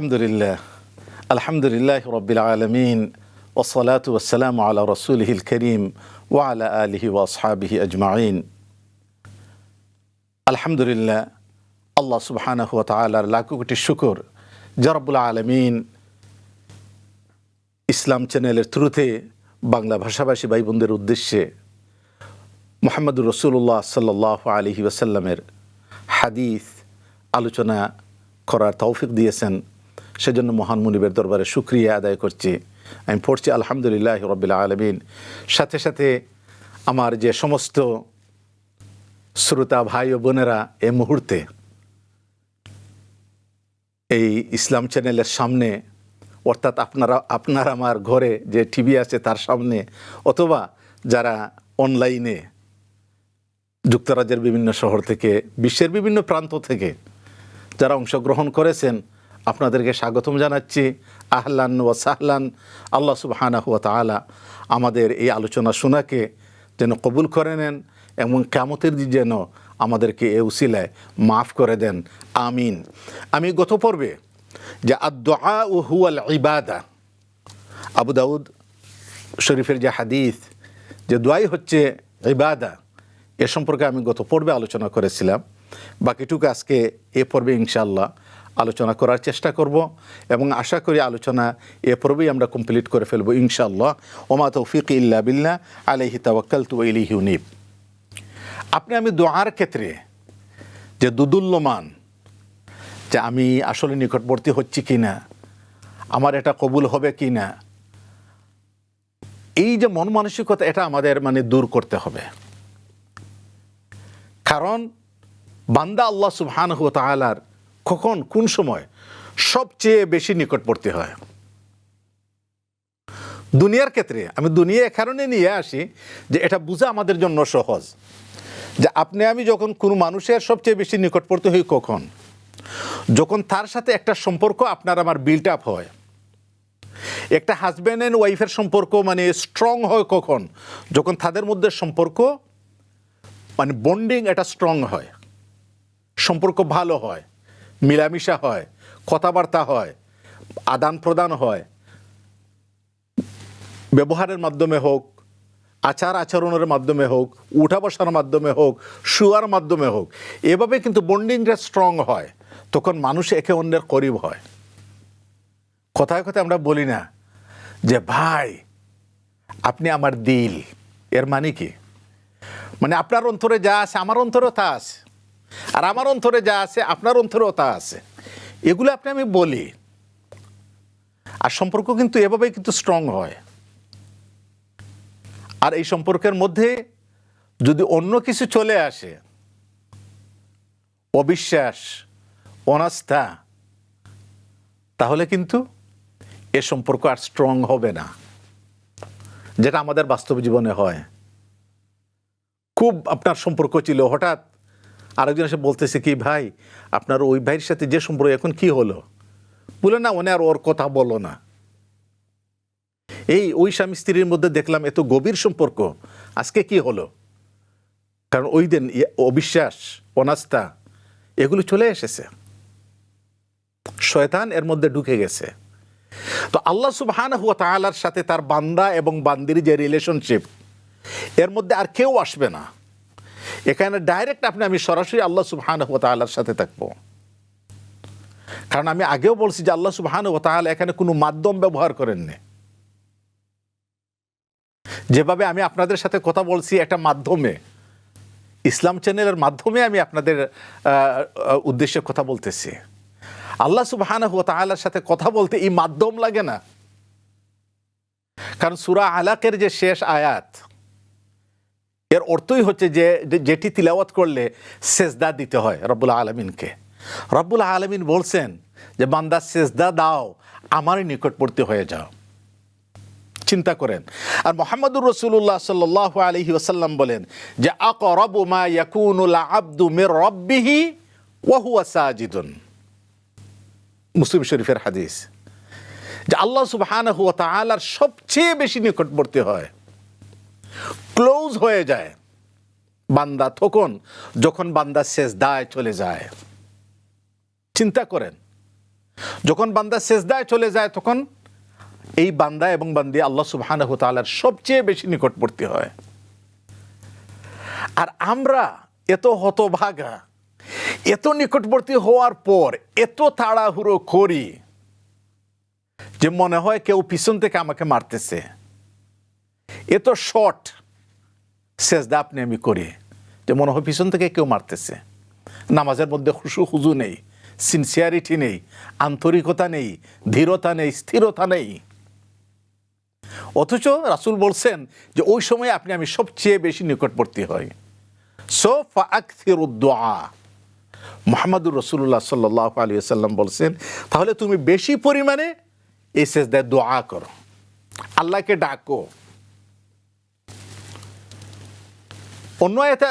আলহামদুলিল্লাহ আলহামদুলিল্লাহ রবিল আলমিন ওসলাত ওসালাম আলা রসুলহিল করিম ওয়া আলা আলহি ওয়াসহাবিহি আজমাইন আলহামদুলিল্লাহ আল্লাহ সুবাহানহ তালার লাখো কোটি শুকুর জরবুল আলমিন ইসলাম চ্যানেলের থ্রুতে বাংলা ভাষাভাষী ভাই বোনদের উদ্দেশ্যে মোহাম্মদুর রসুল্লাহ সাল্লাহ আলহি ওসাল্লামের হাদিস আলোচনা করার তৌফিক দিয়েছেন। সেজন্য মহান মুনিবের দরবারে শুক্রিয়া আদায় করছি। আমি পড়ছি আলহামদুলিল্লাহ রবিল আলমিন। সাথে সাথে আমার যে সমস্ত শ্রোতা ভাই ও বোনেরা এ মুহূর্তে এই ইসলাম চ্যানেলের সামনে, অর্থাৎ আপনারা, আপনার আমার ঘরে যে টিভি আছে তার সামনে, অথবা যারা অনলাইনে যুক্তরাজ্যের বিভিন্ন শহর থেকে, বিশ্বের বিভিন্ন প্রান্ত থেকে যারা অংশগ্রহণ করেছেন আপনাদেরকে স্বাগতম জানাচ্ছি। আহলান ও সাহলান। আল্লাহ সুবহানাহু ওয়া তাআলা আমাদের এই আলোচনা শোনাকে যেন কবুল করে নেন এবং কামতের যেন আমাদেরকে এ উসিলায় মাফ করে দেন। আমিন। আমি গত পর্বে যে আদা ও হুয়াল ইবাদা, আবু দাউদ শরীফের যে হাদিস, যে দোয়াই হচ্ছে ইবাদা, এ সম্পর্কে আমি গত পর্বে আলোচনা করেছিলাম। বাকিটুকু আজকে এ পর্বে ইনশাল্লাহ আলোচনা করার চেষ্টা করব এবং আশা করি আলোচনা এ পর্বেই আমরা কমপ্লিট করে ফেলব ইনশাল্লাহ ওমা তৌফিক ইল্লা বিল্লাহ আলহি তাওয়াক্কাল তু ইলিহি উনিব। আপনি আমি দোয়ার ক্ষেত্রে যে দুদুল্যমান, যে আমি আসলে নিকটবর্তী হচ্ছি কি না আমার এটা কবুল হবে কি না এই যে মন মানসিকতা, এটা আমাদের মানে দূর করতে হবে। কারণ বান্দা আল্লাহ সুবহান তালার কখন, কোন সময় সবচেয়ে বেশি নিকটবর্তী হয়? দুনিয়ার ক্ষেত্রে, আমি দুনিয়া এ কারণে নিয়ে আসি যে এটা বোঝা আমাদের জন্য সহজ। যে আপনি, আমি যখন কোনো মানুষের সবচেয়ে বেশি নিকটবর্তী হই কখন? যখন তার সাথে একটা সম্পর্ক আপনার আমার বিল্ট আপ হয়। একটা হাজব্যান্ড অ্যান্ড ওয়াইফের সম্পর্ক মানে স্ট্রং হয় কখন? যখন তাদের মধ্যে সম্পর্ক মানে বন্ডিং এটা স্ট্রং হয়। সম্পর্ক ভালো হয়। মিলামিশা হয়, কথাবার্তা হয়, আদান প্রদান হয়। ব্যবহারের মাধ্যমে হোক, আচার আচরণের মাধ্যমে হোক, উঠা বসার মাধ্যমে হোক, শুয়ার মাধ্যমে হোক, এভাবে কিন্তু বন্ডিংটা স্ট্রং হয়, তখন মানুষ একে অন্যের করিব হয়। কথায় কথায় আমরা বলি না যে, ভাই, আপনি আমার দিল। এর মানে কি? মানে আপনার অন্তরে যা আছে, আমার অন্তরেও তা আছে। আর আমার অন্তরে যা আছে, আপনার অন্তরেও তা আছে। এগুলো আপনি, আমি বলি। আর সম্পর্ক কিন্তু এভাবেই কিন্তু স্ট্রং হয়। আর এই সম্পর্কের মধ্যে যদি অন্য কিছু চলে আসে, অবিশ্বাস, অনাস্থা, তাহলে কিন্তু এ সম্পর্ক আর স্ট্রং হবে না। যেটা আমাদের বাস্তব জীবনে হয়। খুব আপনার সম্পর্ক ছিল, হঠাৎ আরেকজন এসে বলতেছে কি, ভাই, আপনার ওই ভাইয়ের সাথে যে সম্পর্ক, এখন কি হলো? বলে, না মনে আর ওর কথা বলো না। এই ওই স্বামী স্ত্রীর মধ্যে দেখলাম এত গভীর সম্পর্ক। আজকে কি হলো? কারণ ওই দিন অবিশ্বাস, অনাস্থা, এগুলো চলে এসেছে। শয়তান এর মধ্যে ঢুকে গেছে। তো আল্লাহ সুবহান হুয়া তালার সাথে তার বান্দা এবং বান্দির যে রিলেশনশিপ এর মধ্যে আর কেউ আসবে না। এখানে ডাইরেক্ট আপনি, আমি সরাসরি আল্লাহ সুবহান হুয়া তালার সাথে থাকব। কারণ আমি আগেও বলছি যে আল্লাহ সুবহান তালা এখানে কোনো মাধ্যম ব্যবহার করেননি। যেভাবে আমি আপনাদের সাথে কথা বলছি একটা মাধ্যমে। ইসলাম চ্যানেলের মাধ্যমে আমি আপনাদের উদ্দেশ্যে কথা বলতেছি। আল্লাহ সুবাহান তালার সাথে কথা বলতে এই মাধ্যম লাগে না। কারণ সুরা আলাকের যে শেষ আয়াত এর অর্থই হচ্ছে যে যেটি তিলাওয়াত করলে সেজদা দিতে হয় রব্বুল আলমিনকে। রব্বুল আলমিন বলছেন যে, বান্দা সেজদা দাও, আমারই নিকটবর্তী হয়ে যাও। চিন্তা করেন। আর মোহাম্মদুর রসুল্লাহ সাল্লাহ আলহি ওসাল্লাম বলেন যে, আকরব মা ইয়াকুনুল আব্দু মির রব্বিহি ওয়াহুয়া সাজিদুন। মুসলিম শরীফের হাদিস। যে, আল্লাহ সুবহান হুয়া তালার সবচেয়ে বেশি নিকটবর্তী হয়। ক্লোজ হয়ে যায়। বান্দা তখন যখন বান্দা শেষ দায় চলে যায়। চিন্তা করেন, যখন বান্দা সেজদায় চলে যায় তখন এই বান্দা এবং বান্দি আল্লাহ সুবহানাহু তাআলার সবচেয়ে বেশি নিকটবর্তী হয়। আর আমরা এত হতভাগা, এত নিকটবর্তী হওয়ার পর এত তাড়াহুড়ো করি যে মনে হয় কেউ পিছন থেকে আমাকে মারতেছে। এত শর্ট সেজদা আপনি আমি করি। যে মনে হয় পিছন থেকে কেউ মারতেছে। নামাজের মধ্যে খুশু খুজু নেই সিনসিয়ারিটি নেই, আন্তরিকতা নেই, ধীরতা নেই, স্থিরতা নেই। অথচ রাসুল বলছেন যে ওই সময় আপনি আমি সবচেয়ে বেশি নিকটবর্তী হই। সো ফাকথিরুদ্দোয়া মোহাম্মদুর রসুল্লাহ সাল্লাহ আলী সাল্লাম বলছেন, তাহলে তুমি বেশি পরিমাণে এই সেজদায় দোয়া করো। আল্লাহকে ডাকো অন্য এটা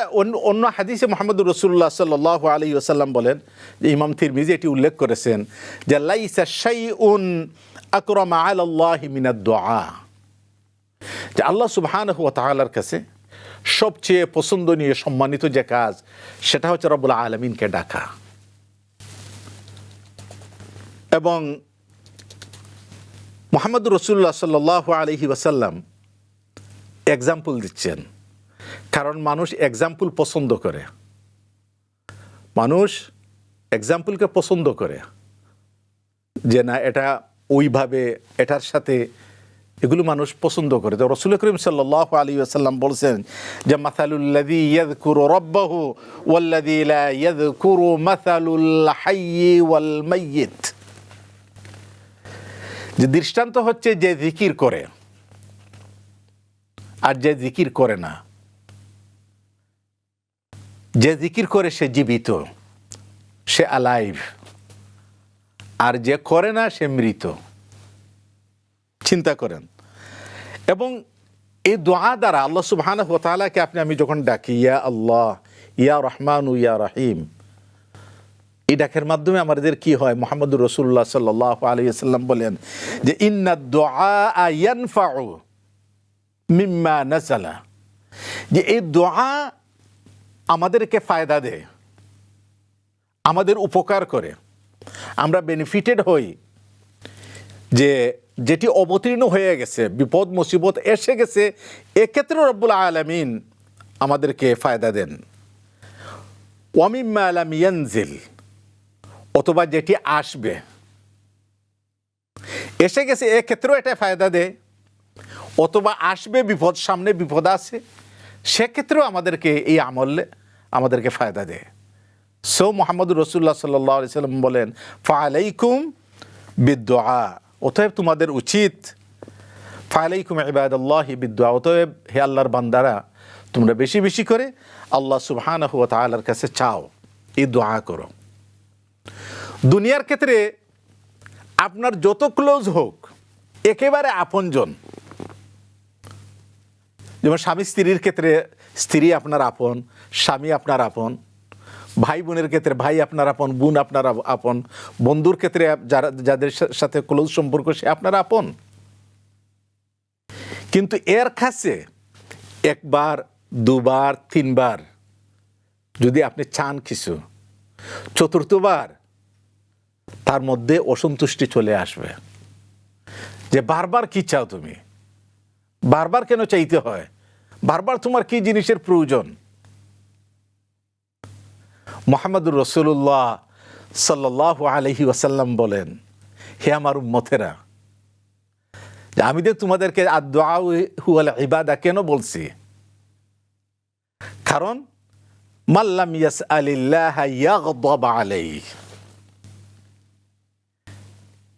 অন্য হাদিসে মোহাম্মদ রসুল্লাহ সাল্লাহ আলী ওসাল্লাম বলেন যে ইমাম থিরমিজি এটি উল্লেখ করেছেন যে, লাইসা উন আকরম আল্লাহ মিনাদ দোয়া যে আল্লাহ সুবহান হুয়া তাআলার কাছে সবচেয়ে পছন্দনীয় সম্মানিত যে কাজ, সেটা হচ্ছে রব্বুল আলমিনকে ডাকা। এবং মোহাম্মদ রসুল্লাহ সাল্লাহ আলহি ওয়াসাল্লাম এক্সাম্পল দিচ্ছেন। কারণ মানুষ এক্সাম্পল পছন্দ করে। মানুষ এক্সাম্পলকে পছন্দ করে। যে না, এটা ওইভাবে, এটার সাথে এগুলো মানুষ পছন্দ করে। তো রসুল করিম সাল্লাহ আলী আসাল্লাম বলছেন যে মাথালুল্লাদি ইয়াদ কুরু রব্বাহু ওয়াল্লাদি ইয়াদ ওয়াল মাইয়িত। যে দৃষ্টান্ত হচ্ছে যে জিকির করে, আর যে জিকির করে না। যে জিকির করে সে জীবিত, সে আলাইভ আর যে করে না, সে মৃত। চিন্তা করেন। এবং এই দোয়া দ্বারা আল্লাহ সুবহান তালাকে আপনি, আমি যখন ডাকি, ইয়া আল্লাহ, ইয়া রহমান, ইয়া রাহিম, এই ডাকের মাধ্যমে আমাদের কি হয়? মোহাম্মদুর রসুল্লাহ সাল্লাহ আলিয়াল্লাম বলেন যে, ইন্না দোয়া মিম্মা নাসালা যে এই দোয়া আমাদেরকে ফায়দা দেয় আমাদের উপকার করে। আমরা বেনিফিটেড হই যে যেটি অবতীর্ণ হয়ে গেছে, বিপদ, মুসিবত এসে গেছে, এক্ষেত্রে রব্বুল আলমিন আমাদেরকে ফায়দা দেন। ওয়ামিম্মা আলাম ইয়ানজিল, অথবা যেটি আসবে। এসে গেছে, এক্ষেত্রেও এটা ফায়দা দেয় অথবা আসবে, বিপদ সামনে, বিপদ আছে, সেক্ষেত্রেও আমাদেরকে এই আমলে আমাদেরকে ফায়দা দেয়। সো মোহাম্মদ রসুল্লাহ সাল্লাহ সাল্লাম বলেন ফালাইকুম বিদ্যা অতএব তোমাদের উচিত ফালাইকুম ইবাদুল্লাহ বিদ্যা অতএব হে আল্লাহর বান্দারা, তোমরা বেশি বেশি করে আল্লাহ সুবহান হুয়া তালার কাছে চাও, এই দোয়া করো। দুনিয়ার ক্ষেত্রে আপনার যত ক্লোজ হোক, একেবারে আপনজন। যেমন স্বামী স্ত্রীর ক্ষেত্রে স্ত্রী আপনার আপন স্বামী আপনার আপন, ভাই বোনের ক্ষেত্রে ভাই আপনার আপন, বোন আপনার আপন, বন্ধুর ক্ষেত্রে যারা যাদের সাথে ক্লোজ সম্পর্ক, সে আপনার আপন। কিন্তু এর কাছে একবার, দুবার, তিনবার যদি আপনি চান কিছু, চতুর্থবার, তার মধ্যে অসন্তুষ্টি চলে আসবে। যে বারবার কি চাও তুমি? বারবার কেন চাইতে হয়? বারবার তোমার কি জিনিসের প্রয়োজন? মোহাম্মদুর রসুল্লাহ সাল্লাহ আলহি ওয়াসাল্লাম বলেন, হে আমার উম্মতেরা, যে আমি যে তোমাদেরকে হুয়াল ইবাদা কেন বলছি? কারণ মাল্লাম ইয়াস আলিল্লাহ আলাই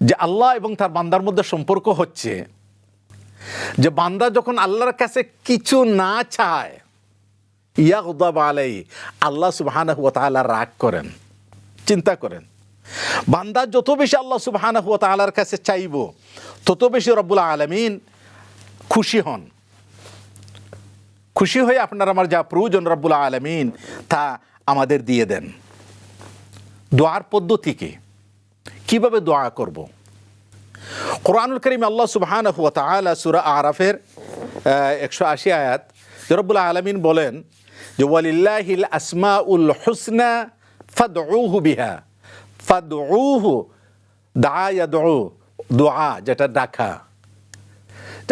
যে আল্লাহ এবং তার বান্দার মধ্যে সম্পর্ক হচ্ছে, যে বান্দা যখন আল্লাহর কাছে কিছু না চায় ইয়াকদাব আলাই আল্লাহ সুবহানাহু ওয়া তাআলা রাগ করেন, চিন্তা করেন। বান্দা যত বেশি আল্লাহ সুবহানাহু ওয়া তাআলার কাছে চাইব, তত বেশি রব্বুল আলমিন খুশি হন। খুশি হয়ে আপনার আমার যা প্রয়োজন রব্বুল আলমিন, তা আমাদের দিয়ে দেন। দোয়ার পদ্ধতি কি? কীভাবে দোয়া করব? কোরআনুল করিম আল্লাহ সুবহান হুয়া তাআলা সূরা আরাফের একশো আশি আয়াত রব্বুল আলমিন বলেন যে ওয়ালিল্লাহিল আসমাউল হুসনা ফাদউহু বিহা। ফাদউহু, দা দোয়া যেটা ডাকা।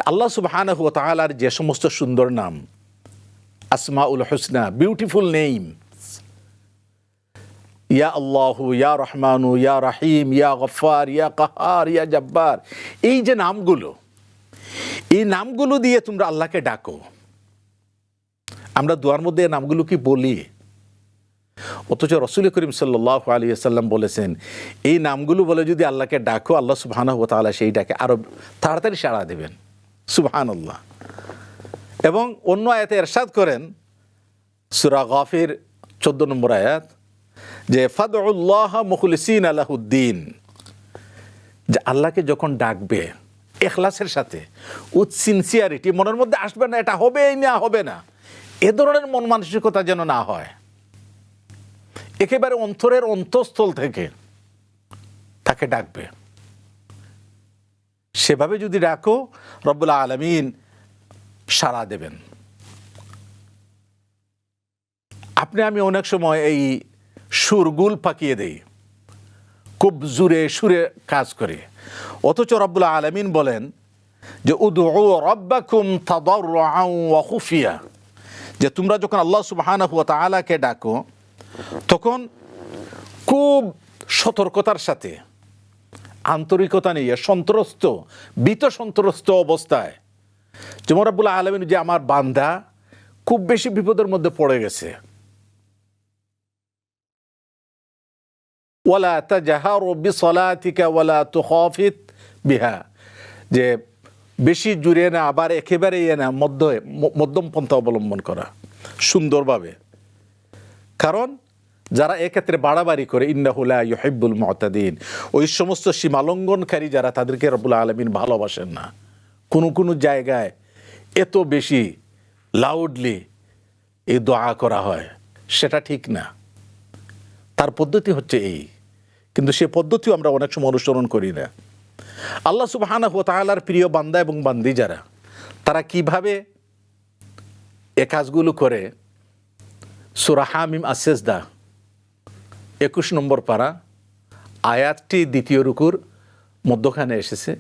আল্লাহ সুবহানাহু ওয়া তাআলার যে সমস্ত সুন্দর নাম, আসমাউল হুসনা বিউটিফুল নেম ইয়া আল্লাহু, ইয়া রহমানু, ইয়া রাহিম, ইয়া গফার ইয়া কাহার, ইয়া জব্বার। এই যে নামগুলো, এই নামগুলো দিয়ে তোমরা আল্লাহকে ডাকো। আমরা দোয়ার মধ্যে নামগুলো কি বলি? অথচ রসুল করিম সাল্লাহ আলী সাল্লাম বলেছেন, এই নামগুলো বলে যদি আল্লাহকে ডাকো, আল্লাহ সুবহান তাহলে সেই ডাকে আরও তাড়াতাড়ি সাড়া দেবেন। সুবহান আল্লাহ এবং অন্য আয়াতে এরশাদ করেন, সুরা গাফির, চোদ্দ নম্বর আয়াত, যে, ফাদউল্লাহ মুখলিসিন আলাহুদ্দিন যে আল্লাহকে যখন ডাকবে, এখলাসের সাথে উইথ সিনসিয়ারিটি মনের মধ্যে আসবে না, এটা হবে না হবে না। এ ধরনের মন মানসিকতা যেন না হয়। একেবারে অন্তরের অন্তঃস্থল থেকে তাকে ডাকবে। সেভাবে যদি ডাকো, রব্বুল আলমিন সাড়া দেবেন। আপনি, আমি অনেক সময় এই সুরগুল পাকিয়ে দেই। খুব জুড়ে সুরে কাজ করে। অথচ রব্বুল আলমিন বলেন যে উদু রব্বাকুম তাদাররুআন ওয়া খুফিয়া। যে তোমরা যখন আল্লাহ সুবহানাহু ওয়া তাআলাকে ডাকো, তখন খুব সতর্কতার সাথে, আন্তরিকতা নিয়ে, সন্ত্রস্ত বিত সন্ত্রস্ত অবস্থায়, যেমন রাব্বুল আলমিন যে আমার বান্দা খুব বেশি বিপদের মধ্যে পড়ে গেছে। ওয়ালা তাজাহার বিসলাতিকা ওয়ালা তুখাফিত বিহা, যে বেশি জুড়ে না, আবার একেবারে ইয়ে না, মধ্য মধ্যম পন্থা অবলম্বন করা সুন্দরভাবে। কারণ যারা এক্ষেত্রে বাড়াবাড়ি করে ইন্নাহুলা ইহিব্বুল মতাদিন, ওই সমস্ত সীমালঙ্ঘনকারী যারা তাদেরকে রব্বুল আলমিন ভালোবাসেন না। কোনো কোনো জায়গায় এত বেশি লাউডলি এই দোয়া করা হয়, সেটা ঠিক না। তার পদ্ধতি হচ্ছে এই। কিন্তু সে পদ্ধতিও আমরা অনেক সময় অনুসরণ করি না। আল্লাহ সুবাহানা তাআলার প্রিয় বান্দা এবং বান্দি যারা, তারা কীভাবে এ কাজগুলো করে? সুরাহামিম আসেসদা একুশ নম্বর পারা, আয়াতটি দ্বিতীয় রুকুর মধ্যখানে এসেছে।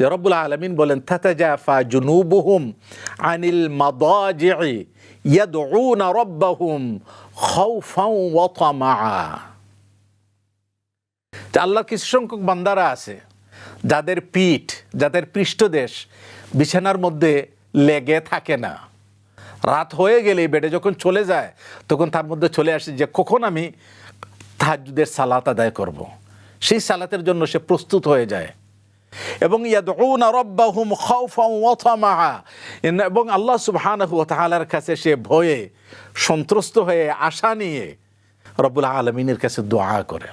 যে রব্বুল আলমিন বলেন, তাতাজাফা জুনুবুহুম আনিল মাদাজি'i ইয়াদউনা রব্বাহুম খাউফাও ওয়া যে আল্লাহর কিছু সংখ্যক বান্দারা আছে, যাদের পিঠ, যাদের পৃষ্ঠদেশ বিছানার মধ্যে লেগে থাকে না। রাত হয়ে গেলে বেডে যখন চলে যায়, তখন তার মধ্যে চলে আসে যে, কখন আমি তাহাজুদের সালাত আদায় করব। সেই সালাতের জন্য সে প্রস্তুত হয়ে যায়। এবং এবং আল্লাহ সুবহানাহু ওয়া তাআলার কাছে সে ভয়ে সন্ত্রস্ত হয়ে আশা নিয়ে রব্বুল আলমিনের কাছে দোয়া করে।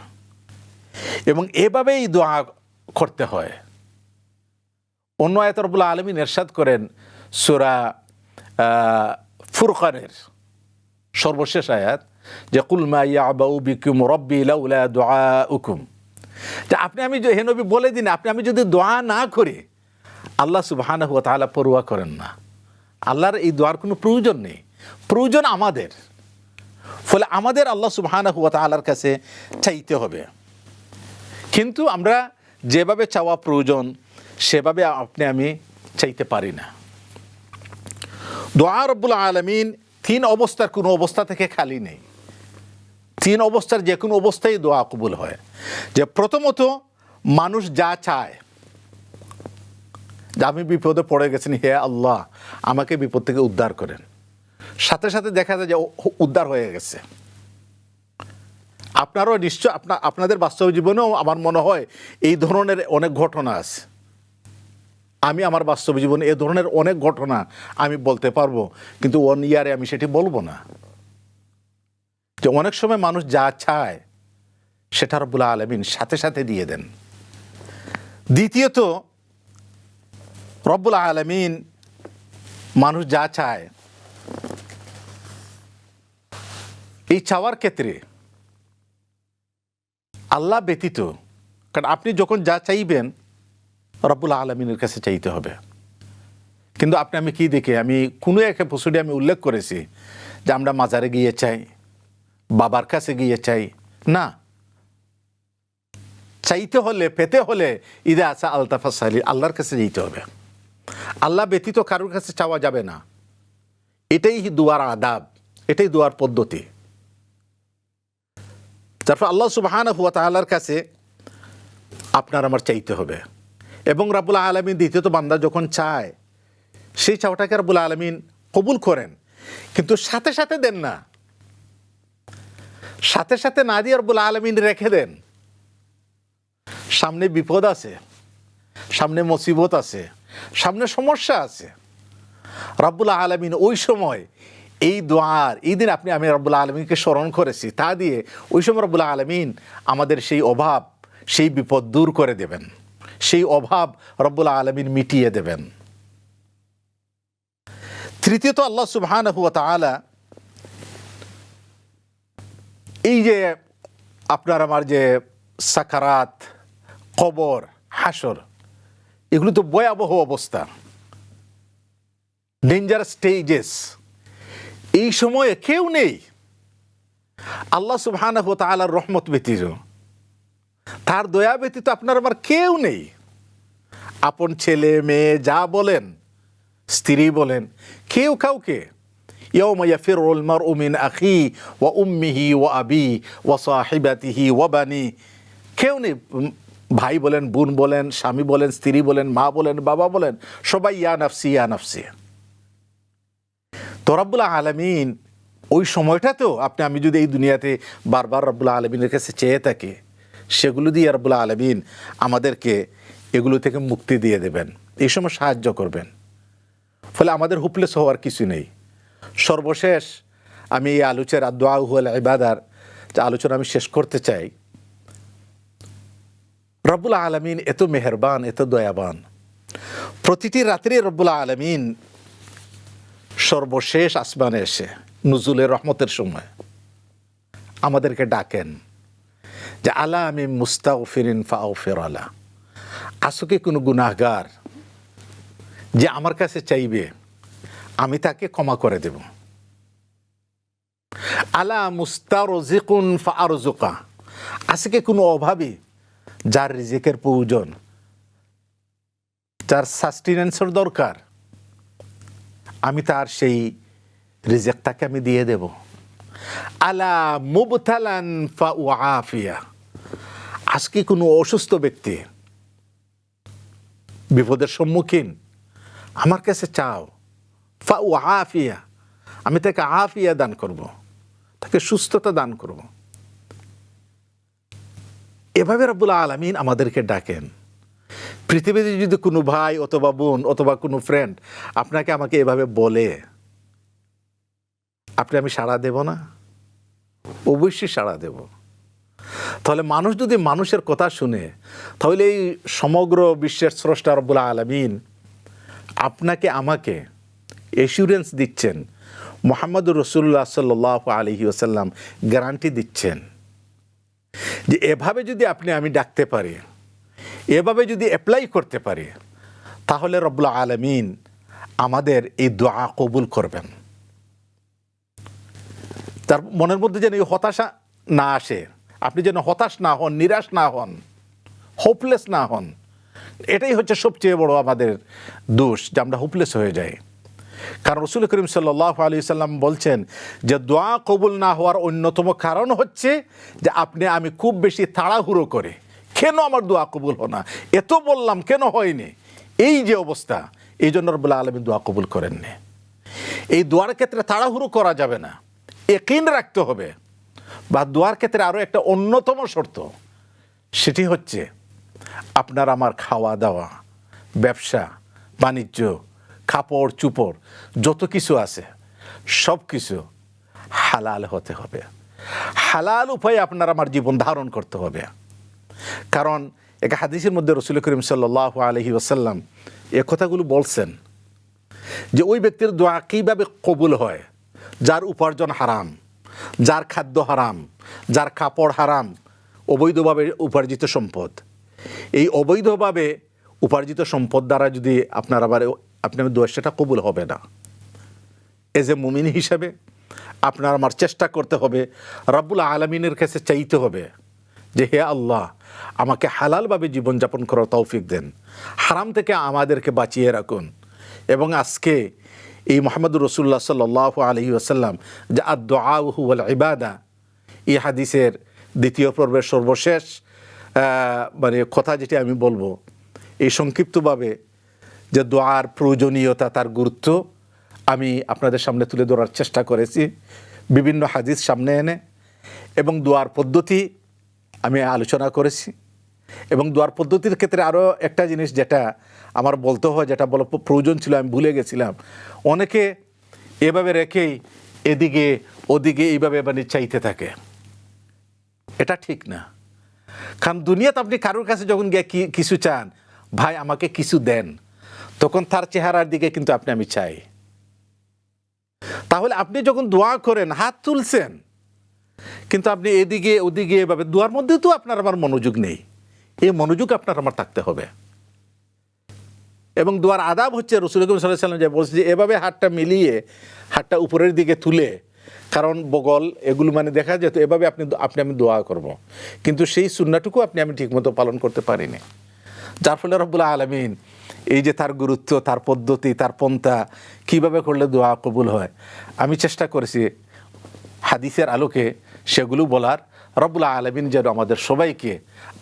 এবং এভাবেই দোয়া করতে হয়। অন্য আয়াত রব্বুল আলমিন এরশাদ করেন, সুরা ফুরকানের সর্বশেষ আয়াত, যে কুলমা ইয়াবাউ বিকুম রব্বি লাউলা দুআউকুম। যে আপনি আমি যে হেনবি বলে দিন, আপনি আমি যদি দোয়া না করি, আল্লাহ সুবহানাহু হুয়া তাহলে পরোয়া করেন না। আল্লাহর এই দোয়ার কোনো প্রয়োজন নেই। প্রয়োজন আমাদের। ফলে আমাদের আল্লাহ সুবহানাহু ওয়া তাআলার কাছে চাইতে হবে। কিন্তু আমরা যেভাবে চাওয়া প্রয়োজন, সেভাবে আপনি আমি চাইতে পারি না। দোয়া রব্বুল আলমিন তিন অবস্থার কোনো অবস্থা থেকে খালি নেই। তিন অবস্থার যে কোনো অবস্থায় দোয়া কবুল হয়। যে প্রথমত, মানুষ যা চায় আমি বিপদে পড়ে গেছেন, হে আল্লাহ, আমাকে বিপদ থেকে উদ্ধার করেন। সাথে সাথে দেখা যায় যে উদ্ধার হয়ে গেছে। আপনারও নিশ্চয় আপনার আপনাদের বাস্তব জীবনেও আমার মনে হয় এই ধরনের অনেক ঘটনা আছে। আমি আমার বাস্তব জীবনে এ ধরনের অনেক ঘটনা আমি বলতে পারব, কিন্তু ওয়ান ইয়ারে আমি সেটি বলব না। যে অনেক সময় মানুষ যা চায়, সেটা রব্বুল আলমিন সাথে সাথে দিয়ে দেন। দ্বিতীয়ত, রব্বুল আলমিন মানুষ যা চায়, এই চাওয়ার ক্ষেত্রে আল্লাহ ব্যতীত, কারণ আপনি যখন যা চাইবেন রব্বুল আলমিনের কাছে চাইতে হবে। কিন্তু আপনি আমি কি দেখে, আমি কোনো এক এপিসোডে আমি উল্লেখ করেছি যে আমরা মাজারে গিয়ে চাই, বাবার কাছে গিয়ে চাই। না। চাইতে হলে, পেতে হলে ঈদে আসা আলতাফা সালি আল্লাহর কাছে যেতে হবে। আল্লাহ ব্যতীত কারোর কাছে চাওয়া যাবে না। এটাই দুয়ার আদাব, এটাই দুয়ার পদ্ধতি। তারপর আল্লাহ সুবাহান হুয়া তাল্লার কাছে, আপনার আমার চাইতে হবে। এবং রাবুল আলমিন দ্বিতীয়ত বান্দা যখন চায়, সেই চাওয়াটাকে রাবুল আলমিন কবুল করেন। কিন্তু সাথে সাথে দেন না। সাথে সাথে না দিয়ে রব্বুল আলমিন রেখে দেন। সামনে বিপদ আছে, সামনে মুসিবত আছে, সামনে সমস্যা আছে। রব্বুল আলমিন ওই সময় এই দোয়ার, এই দিন আপনি আমি রব্বুল আলমিনকে স্মরণ করেছি, তা দিয়ে ওই সময় রব্বুল আলমিন আমাদের সেই অভাব, সেই বিপদ দূর করে দেবেন। সেই অভাব রব্বুল আলমিন মিটিয়ে দেবেন। তৃতীয়ত আল্লাহ সুবহান এই যে আপনার আমার যে সাকারাত, কবর হাসর এগুলো তো ভয়াবহ অবস্থা। ডেঞ্জার স্টেজেস এই সময়ে কেউ নেই আল্লাহ সুবহান তালার রহমত ব্যতীত তার দয়া ব্যতীত আপনার আমার কেউ নেই আপন ছেলে মেয়ে যা বলেন স্ত্রী বলেন কেউ কাউকে يوم يفر المرء من أخيه وأمه وأبيه وصاحبته وبنيه কেউ নেই উম, ভাই বলেন বোন বলেন স্বামী বলেন স্ত্রী বলেন মা বলেন বাবা বলেন সবাই ইয়া নাফসি ইয়া নাফসি তো রব্বুল্লাহ আলমিন, ওই সময়টাতেও আপনি, আমি যদি এই দুনিয়াতে বারবার রব্বুল্লাহ আলমিনের কাছে চেয়ে থাকি, সেগুলো দিয়ে রব্বুল্লাহ আলমিন আমাদেরকে এগুলো থেকে মুক্তি দিয়ে দেবেন। এই সময় সাহায্য করবেন। ফলে আমাদের হুপলেস হওয়ার কিছু নেই। সর্বশেষ আমি এই আলোচনার দোয়া হুয়াল যে আলোচনা আমি শেষ করতে চাই। রব্বুল আলমিন এত মেহরবান, এত দয়াবান। প্রতিটি রাত্রে রব্বুল আলমিন সর্বশেষ আসমানে এসে নজুলের রহমতের সময় আমাদেরকে ডাকেন যে, আলা আমি মুস্তাগফিরিন ফাউফির আলা। আসুকে কোনো গুনাহগার যে আমার কাছে চাইবে আমি তাকে ক্ষমা করে দেব? আলা মুস্তারজিকুন ফারজুকা আজকে কোনো অভাবী যার রিজিকের প্রয়োজন, যার সাস্টিনেন্সের দরকার? আমি তার সেই রিজেক তাকে আমি দিয়ে দেব। আলা মুবতালান ফা আফিয়া। আজকে কোনো অসুস্থ ব্যক্তি বিপদের সম্মুখীন আমার কাছে চাও ফা ও আফিয়া, আমি তাকে আফিয়া দান করব, তাকে সুস্থতা দান করব। এভাবে রব্বুল আলমিন আমাদেরকে ডাকেন। পৃথিবীতে যদি কোনো ভাই অথবা বোন অথবা কোনো ফ্রেন্ড আপনাকে আমাকে এভাবে বলে, আপনি আমি সাড়া দেব না? অবশ্যই সাড়া দেব। তাহলে মানুষ যদি মানুষের কথা শুনে, তাহলে এই সমগ্র বিশ্বের স্রষ্টা রব্বুল আলমিন আপনাকে আমাকে এসিউরেন্স দিচ্ছেন মোহাম্মদ রসুল্লাহ সাল্লাহ আলহি আসাল্লাম গ্যারান্টি দিচ্ছেন যে এভাবে যদি আপনি আমি ডাকতে পারি এভাবে যদি অ্যাপ্লাই করতে পারি, তাহলে রব্লা আলমিন আমাদের এই দোয়া কবুল করবেন। তার মনের মধ্যে যেন এই হতাশা না আসে, আপনি যেন হতাশ না হন, নিরাশ না হন হোপলেস না হন, এটাই হচ্ছে সবচেয়ে বড় আমাদের দোষ, যে আমরা হোপলেস হয়ে যাই। কারণ রসুল করিম সাল্লাহ আলী সাল্লাম বলছেন যে, দোয়া কবুল না হওয়ার অন্যতম কারণ হচ্ছে যে, আপনি, আমি খুব বেশি তাড়াহুড়ো করে কেন আমার দোয়া কবুল হো না? এত বললাম, কেন হয়নি? এই যে অবস্থা, এই জন্য রব্বুল্লাহ আলমী দোয়া কবুল করেননি। এই দোয়ার ক্ষেত্রে তাড়াহুড়ো করা যাবে না। একিন রাখতে হবে। বা দোয়ার ক্ষেত্রে আরও একটা অন্যতম শর্ত, সেটি হচ্ছে আপনার আমার খাওয়া দাওয়া, ব্যবসা, বাণিজ্য, কাপড়, চুপড়, যত কিছু আছে, সব কিছু হালাল হতে হবে। হালাল উপায়ে আপনার আমার জীবন ধারণ করতে হবে। কারণ এক হাদিসের মধ্যে রসুল করিম সাল্লাহ আলহি ওসাল্লাম এ কথাগুলো বলছেন যে ওই ব্যক্তির দোয়া কীভাবে কবুল হয়? যার উপার্জন হারাম, যার খাদ্য হারাম, যার কাপড় হারাম, অবৈধভাবে উপার্জিত সম্পদ। এই অবৈধভাবে উপার্জিত সম্পদ দ্বারা যদি আপনার আবার আপনার দোয়া সেটা কবুল হবে না। এজ এ মুমিন হিসাবে আপনার আমার চেষ্টা করতে হবে, রাব্বুল আলমিনের কাছে চাইতে হবে যে হে আল্লাহ আমাকে হালালভাবে জীবনযাপন করার তৌফিক দেন। হারাম থেকে আমাদেরকে বাঁচিয়ে রাখুন। এবং আজকে এই মোহাম্মদুর রসুল্লাহ সাল্লাহ আলহি আসাল্লাম যে আদআহু ওয়াল ইবাদা, এই হাদিসের দ্বিতীয় পর্বের সর্বশেষ মানে কথা যেটি আমি বলব, এই সংক্ষিপ্তভাবে যে দোয়ার প্রয়োজনীয়তা, তার গুরুত্ব আমি আপনাদের সামনে তুলে ধরার চেষ্টা করেছি। বিভিন্ন হাদিস সামনে এনে এবং দোয়ার পদ্ধতি আমি আলোচনা করেছি। এবং দোয়ার পদ্ধতির ক্ষেত্রে আরও একটা জিনিস যেটা আমার বলতে হয়, যেটা বলো প্রয়োজন ছিল, আমি ভুলে গেছিলাম। অনেকে এভাবে রেখেই এদিকে, ওদিকে এইভাবে মানে চাইতে থাকে। এটা ঠিক না। কারণ দুনিয়াতে আপনি কারোর কাছে যখন গিয়ে কিছু চান, ভাই আমাকে কিছু দেন, তখন তার চেহারার দিকে কিন্তু আপনি আমি চাই। তাহলে আপনি যখন দোয়া করেন, হাত তুলছেন কিন্তু আপনি এদিকে, ওদিকে এভাবে, দুয়ার মধ্যে তো আপনার আমার মনোযোগ নেই। এই মনোযোগ আপনার আমার থাকতে হবে। এবং দুয়ার আদাব হচ্ছে রসুল সাল্লাহ সাল্লাম যে বলছে যে, এভাবে হাতটা মিলিয়ে, হাতটা উপরের দিকে তুলে, কারণ বগল, এগুলো মানে দেখা যেত এভাবে আপনি আপনি আমি দোয়া করব। কিন্তু সেই সুন্নাটুকু আপনি আমি ঠিকমতো পালন করতে পারিনি। যার ফলে রব্বুল্লাহ আলমিন এই যে তার গুরুত্ব, তার পদ্ধতি, তার পন্থা, কীভাবে করলে দোয়া কবুল হয়, আমি চেষ্টা করেছি হাদিসের আলোকে সেগুলো বলার রব্বুল্লাহ আলমিন যেন আমাদের সবাইকে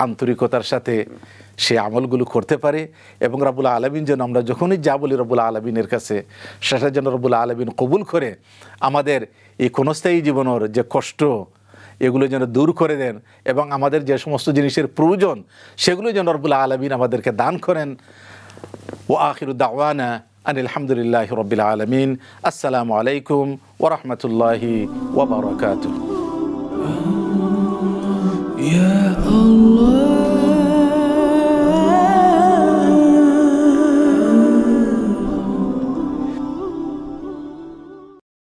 আন্তরিকতার সাথে সে আমলগুলো করতে পারে এবং রব্বুল্লাহ আলমিন যেন আমরা যখনই যা বলি রব্বুল্লাহ আলমিনের কাছে, সেটা যেন রব্বুল্লাহ আলমিন কবুল করে, আমাদের এই ক্ষণস্থায়ী জীবনের যে কষ্ট, এগুলো যেন দূর করে দেন এবং আমাদের যে সমস্ত জিনিসের প্রয়োজন, সেগুলো যেন রব্বুল্লাহ আলমিন আমাদেরকে দান করেন। ও আখির দাওয়ানা আন আলহামদুলিল্লাহ রবিল আলমিন। আসসালামু আলাইকুম ওরহমতুল্লাহি ওবরাকাতুহ يا الله.